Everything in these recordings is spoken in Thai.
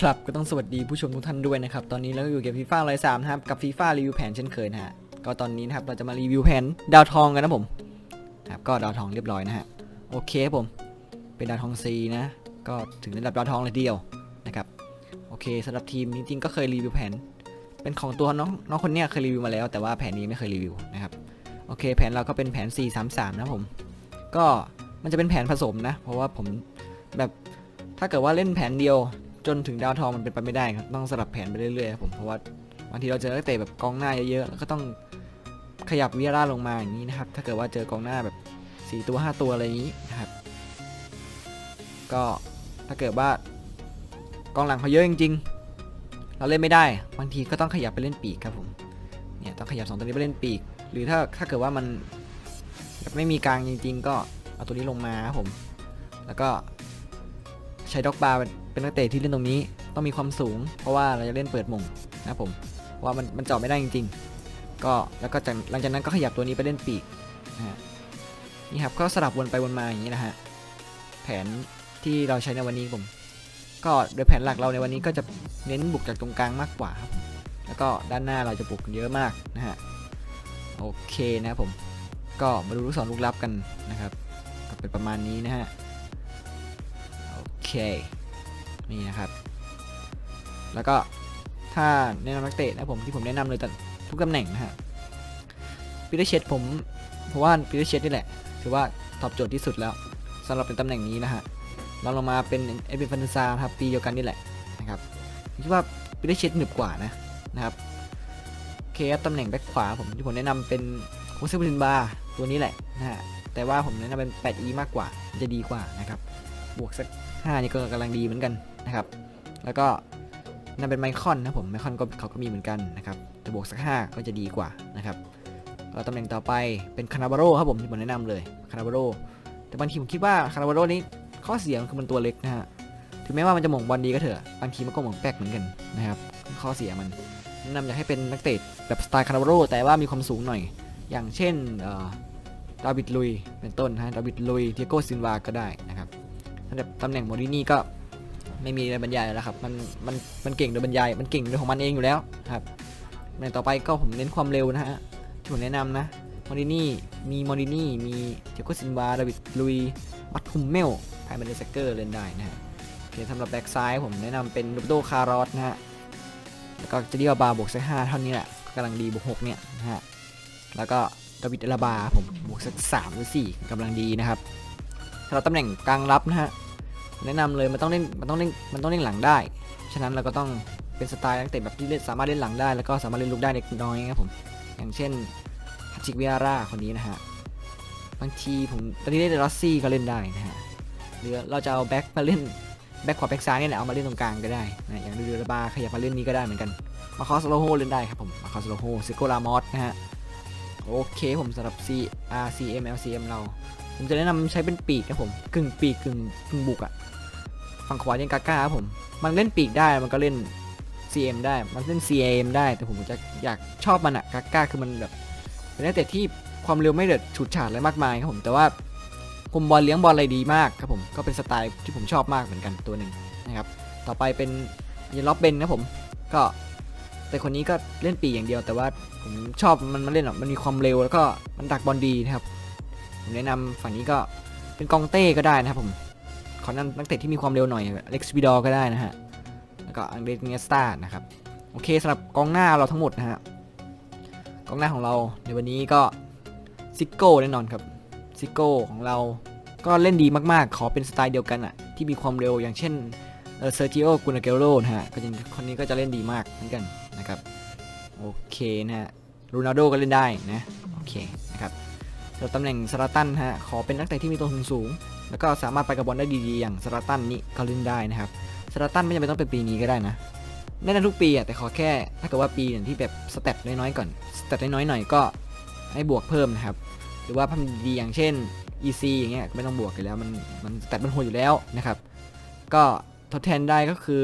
ครับก็ต้องสวัสดีผู้ชมทุกท่านด้วยนะครับ ตอนนี้เราก็อยู่เกมฟีฟ่าร้อยสามนะครับ กับฟีฟ่ารีวิวแผนเช่นเคยนะฮะ ก็ตอนนี้นะครับเราจะมารีวิวแผนดาวทองกันนะผมนะครับก็ดาวทองเรียบร้อยนะฮะ โอเคครับผม เป็นดาวทองซีนะ ก็ถึงระดับดาวทองเลยเดียวนะครับ โอเคสำหรับทีมจริงๆก็เคยรีวิวแผน เป็นของตัวน้องน้องคนเนี้ยเคยรีวิวมาแล้ว แต่ว่าแผนนี้ไม่เคยรีวิวนะครับ โอเค แผนเราก็เป็นแผน 433 นะผม ก็มันจะเป็นแผนผสมนะ เพราะว่าผมแบบถ้าเกิดว่าเล่นแผนเดียว จนถึงดาวทองมันเป็นไปไม่ได้ครับต้องสลับแผนไปเรื่อยๆครับผมเพราะว่าบางทีเราเจอนักเตะแบบกองหน้าเยอะๆแล้วก็ต้องขยับวิราลงมาอย่างนี้นะครับ ถ้าเกิดว่าเจอกองหน้าแบบ 4 ตัว 5 ตัวอะไรอย่างนี้นะครับ ก็ถ้าเกิดว่ากองหลังเขาเยอะจริงๆ เราเล่นไม่ได้ บางทีก็ต้องขยับไปเล่นปีกครับผม เนี่ยต้องขยับสองตัวนี้ไปเล่นปีก หรือถ้าถ้าเกิดว่ามันแบบไม่มีกลางจริง ๆ ก็เอาตัวนี้ลงมาครับผม แล้วก็ใช้ด็อกบาร์ เป็นนักเตะที่เล่นตรงนี้ต้องมีความสูง เพราะว่าเราจะเล่นเปิดหมงนะผมว่ามันมันเจาะไม่ได้จริง ๆ ก็แล้วก็จากหลังจากนั้นก็ขยับตัวนี้ไปเล่นปีกนะนี่ครับก็สลับวนไปวนมาอย่างนี้นะฮะแผนที่เราใช้ในวันนี้ผมก็โดยแผนหลักเราในวันนี้ก็จะเน้นบุกจากตรงกลางมากกว่าครับแล้วก็ด้านหน้าเราจะบุกเยอะมากนะฮะโอเคนะผมก็มาดูลูกศรลูกลับกันนะครับ ก็เป็นประมาณนี้นะฮะ โอเค นี่นะครับ แล้วก็ถ้าแนะนำนักเตะนะผมที่ผมแนะนำเลยแต่ทุกตำแหน่งนะฮะปีเตอร์เชดผมเพราะว่าปีเตอร์เชดนี่แหละ ถือว่าตอบโจทย์ที่สุดแล้วสำหรับเป็นตำแหน่งนี้นะฮะลองลงมาเป็นเอเบนฟันซาครับปีเดียวกันนี่แหละนะครับคิดว่าปีเตอร์เชดหนึบกว่านะนะครับเคครับตำแหน่งแบ็คขวาผมที่ผมแนะนำเป็นโคเซบุลินบาตัวนี้แหละนะฮะแต่ว่าผมแนะนำเป็น 8e มากกว่าจะดีกว่านะครับบวกสัก 5 นี่ก็กำลังดีเหมือนกัน นะครับ แล้วก็นั่นเป็นไมคอนนะผมไมคอนก็เขาก็มีเหมือนกันนะครับแต่บวกสัก 5 ก็จะดีกว่านะครับก็ตำแหน่งต่อไปเป็นคานาบาโรครับผมที่ผมแนะนำเลยคานาบาโรแต่บางทีผมคิดว่าคานาบาโรนี้ข้อเสียมันคือมันตัวเล็กนะฮะถึงแม้ว่ามันจะหม่งบอลดีก็เถอะบางทีมันก็หม่งแป๊กเหมือนกันนะครับข้อเสียมันแนะนำอยากให้เป็นนักเตะแบบสไตล์คานาบาโรแต่ว่ามีความสูงหน่อย อย่างเช่นดาวิดลุยเป็นต้นนะฮะดาวิดลุยเทียโกซินวาก็ได้นะครับสำหรับตำแหน่งโมดินี่ก็ ไม่มีอะไรบรรยายแล้วครับ มันมันมันเก่งโดยบรรยาย มันเก่งโดยของมันเองอยู่แล้วครับในต่อไปก็ผมเน้นความเร็วนะฮะที่ผมแนะนำนะมอรินี่มีมอรินี่มีเจโกซินวาดาวิดลุยบัตคุมเมลไพมันเดสเกอร์เล่นได้นะฮะโอเคสำหรับแบ็กซ้ายผมแนะนำเป็นโรบโดคาร์รอสนะฮะแล้วก็จะเจดีอาบาบวกสักห้าเท่านี้แหละกำลังดีบวกหกเนี่ยนะฮะแล้วก็ดาวิดอลาบาผมบวกสักสามหรือสี่กำลังดีนะครับสำหรับตำแหน่งกลางรับนะฮะ แนะนำเลยมันต้องเล่นมันต้องเล่นมันต้องเล่นหลังได้ ฉะนั้นเราก็ต้องเป็นสไตล์นักเตะแบบที่เล่นสามารถเล่นหลังได้ แล้วก็สามารถเล่นลุกได้เล็กน้อยครับผม อย่างเช่นฮัจิกวิอาร่าคนนี้นะฮะ บางทีผมตอนนี้เล่นเดลอสซี่ก็เล่นได้นะฮะ หรือเราจะเอาแบ็คมาเล่นแบ็คขวาแบ็คซ้ายเนี่แหละเอามาเล่นตรงกลางก็ได้นะอย่างดูเดลบาขยับมาเล่นนี้ก็ได้เหมือนกัน มาคอสโลโฮเล่นได้ครับผม มาคอสโลโฮซิโกลามอสนะฮะ โอเคผมสำหรับ C R C M L C M เรา ผมจะแนะนำใช้เป็นปีกครับผมกึ่งปีกกึ่งกึ่งบุกอะฝั่งขวายังกาก้าครับผม มันเล่นปีกได้มันก็เล่น CM ได้ มันเล่น CM ได้ แต่ผมจะอยากชอบมันอะกาก้าคือมันแบบเป็นนักเตะที่ความเร็วไม่เด็ดฉูดฉาดอะไรมากมายครับผม แต่ว่าคุมบอลเลี้ยงบอลอะไรดีมากครับผม ก็เป็นสไตล์ที่ผมชอบมากเหมือนกันตัวหนึ่งนะครับ ต่อไปเป็นยันล็อบเบนครับผม ก็ แต่คนนี้ก็เล่นปีกอย่างเดียว แต่ว่าผมชอบมันมันเล่นอะ มันมีความเร็วแล้วก็มันดักบอลดีนะครับ ผมแนะนำฝั่งนี้ก็เป็นกองเต้ก็ได้นะครับผมขอนั่นนักเตะที่มีความเร็วหน่อยเล็กซ์บิดอก็ได้นะฮะแล้วก็อังเดรเนสตานะครับโอเคสำหรับกองหน้าเราทั้งหมดนะฮะกองหน้าของเราในวันนี้ก็ซิโก้แน่นอนครับซิโก้ของเราก็เล่นดีมากๆ ขอเป็นสไตล์เดียวกันอะที่มีความเร็วอย่างเช่นเซอร์จิโอกุนาเกโรนะฮะก็จะคนนี้ก็จะเล่นดีมากเหมือนกันนะครับ โอเคนะฮะ โรนัลโดก็เล่นได้นะ โอเคนะครับ สำหรับตำแหน่งสลาตันฮะขอเป็นนักเตะที่มีตัวสูงสูง แล้วก็สามารถไปกับบอลได้ดีๆ อย่างสลาตันนี่ก็เล่นได้นะครับสลาตันไม่จำเป็นต้องเป็นปีนี้ก็ได้นะเล่นได้ทุกปีอะแต่ขอแค่ถ้าเกิดว่าปีอย่างที่แบบสเตตน้อยๆก่อนสเตตน้อยๆหน่อยก็ให้บวกเพิ่มนะครับหรือว่าพันดีอย่างเช่น EC อย่างเงี้ยไม่ต้องบวกกันแล้วมันมันสเตตมันโหดอยู่แล้วนะครับ ก็ทดแทนได้ก็คือ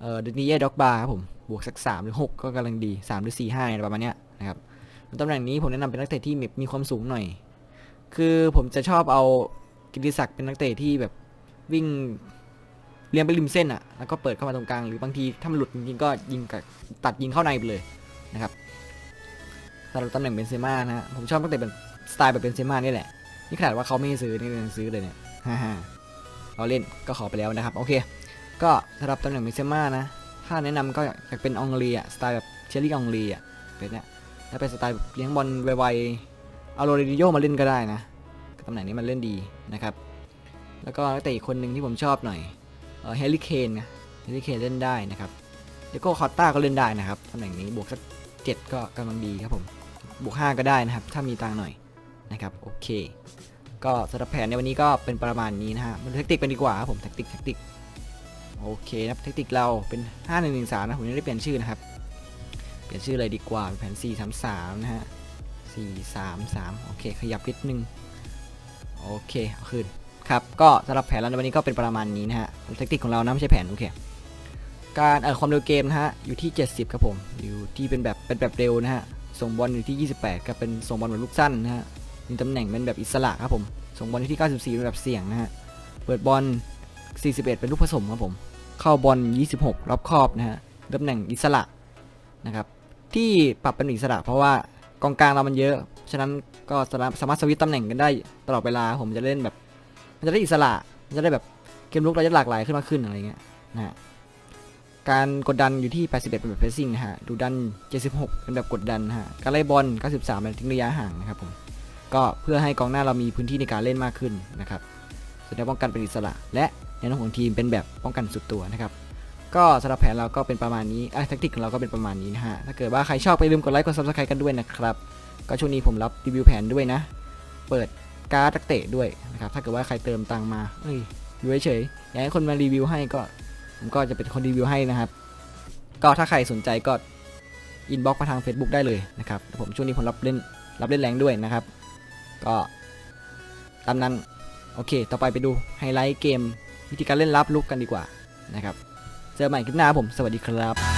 เดนิเย่ด็อกบาครับผมบวกสัก 3 หรือ 6 ก็กำลังดี 3 หรือ 4 5อะไรประมาณเนี้ยนะครับ ตำแหน่งนี้ผมแนะนำเป็นนักเตะที่มีความสูงหน่อย คือผมจะชอบเอากิติศักดิ์เป็นนักเตะที่แบบวิ่งเลี้ยงไปริมเส้นอะ แล้วก็เปิดเข้ามาตรงกลาง หรือบางทีถ้ามันหลุดจริงๆก็ยิงกับตัดยิงเข้าในไปเลยนะครับสำหรับตำแหน่งเบนเซม่านะฮะ ผมชอบตั้งแต่เป็นสไตล์แบบเบนเซม่านี่แหละ นี่ขนาดว่าเขาไม่ซื้อนี่ยังซื้อเลยเนี่ยฮ่าฮ่าเราเล่นก็ขอไปแล้วนะครับ โอเค ก็สำหรับตำแหน่งเบนเซม่านะ ถ้าแนะนำก็อยากเป็นอองลีอะสไตล์แบบเชลลี่อองลีอะเป็นเนี่ย ถ้าเป็นสไตล์เลี้ยงบอลไวๆเอาโรดิโยมาเล่นก็ได้นะตำแหน่งนี้มันเล่นดีนะครับ แล้วก็นักเตะอีกคนหนึ่งที่ผมชอบหน่อยเฮลิเคนนะเฮลิเคนเล่นได้นะครับเดโก้คอตตาก็เล่นได้นะครับตำแหน่งนี้บวกสักเจ็ดก็กำลังดีครับผมบวกห้าก็ได้นะครับ ถ้ามีตังหน่อยนะครับโอเค ก็สำหรับแผนในวันนี้ก็เป็นประมาณนี้นะฮะมาดูแทคติกกันดีกว่าครับผมแทคติกแทคติกโอเคนะครับเทคนิคเราเป็น 5113นะผมยังไม่ได้เปลี่ยนชื่อนะครับ เปลี่ยนชื่อเลยดีกว่าเป็นแผน433 นะฮะ 433 โอเค ขยับนิดนึง โอเค เอาคืนครับ ก็สำหรับแผนเราในวันนี้ก็เป็นประมาณนี้นะฮะเทคนิคของเรานะไม่ใช่แผน โอเค การเอ่อความเร็วเกมนะฮะ อยู่ที่ 70 ครับผม อยู่ที่เป็นแบบ เป็นแบบเร็วนะฮะ ส่งบอลอยู่ที่ 28กับเป็นส่งบอลแบบลูกสั้นนะฮะมีตำแหน่งเป็นแบบอิสระครับผม ส่งบอลอยู่ที่ 94 เป็นแบบเสี่ยงนะฮะ เปิดบอล 41 เป็นลูกผสมครับผม เข้าบอล 26 รอบครอบนะฮะตำแหน่งอิสระนะครับ ที่ปรับเป็นอิสระ เพราะว่ากองกลางเรามันเยอะ ฉะนั้นก็สามารถสามารถสวิตช์ตำแหน่งกันได้ตลอดเวลาผมจะเล่นแบบ มันจะได้อิสระมันจะได้แบบเกมลุกเราจะหลากหลายขึ้นมากขึ้นอะไรเงี้ยนะฮะการกดดันอยู่ที่ 81 เป็นแบบเพรสซิ่งนะฮะ ดูดัน 76 เป็นแบบกดดันนะฮะ การไล่บอล 93 เป็นทิ้งระยะห่างนะครับผม ก็เพื่อให้กองหน้าเรามีพื้นที่ในการเล่นมากขึ้นนะครับจะได้ป้องกันเป็นอิสระ และแนวโน้มของทีมเป็นแบบป้องกันสุดตัวนะครับ ก็สำหรับแผนเราก็เป็นประมาณนี้อะแทคติกของเราก็เป็นประมาณนี้นะฮะ ถ้าเกิดว่าใครชอบไปลืมกดไลค์กด subscribe กันด้วยนะครับ ก็ช่วงนี้ผมรับรีวิวแผนด้วยนะ เปิดการ์ดนักเตะด้วยนะครับ ถ้าเกิดว่าใครเติมตังมา เอ้ยอยู่เฉยๆอยากให้คนมารีวิวให้ก็ ผมก็จะเป็นคนรีวิวให้นะครับ ก็ถ้าใครสนใจก็อินบ็อกมาทาง Facebook ได้เลยนะครับ ผมช่วงนี้ผมรับเล่นรับเล่นแรงด้วยนะครับ ก็ตามนั้น โอเค ต่อไปไปดูไฮไลท์เกมวิธีการเล่นรับลุกกันดีกว่านะครับ เจอใหม่คลิปหน้าผม สวัสดีครับ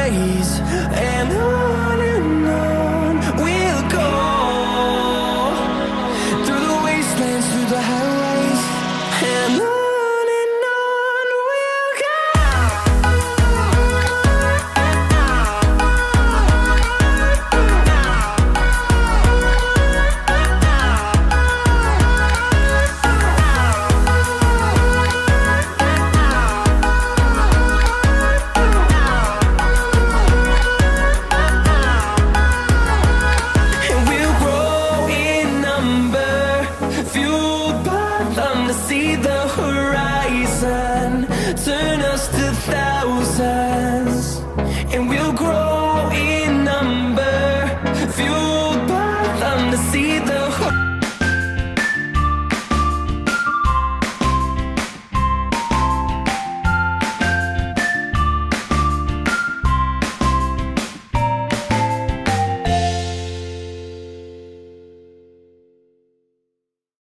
praise and I grow.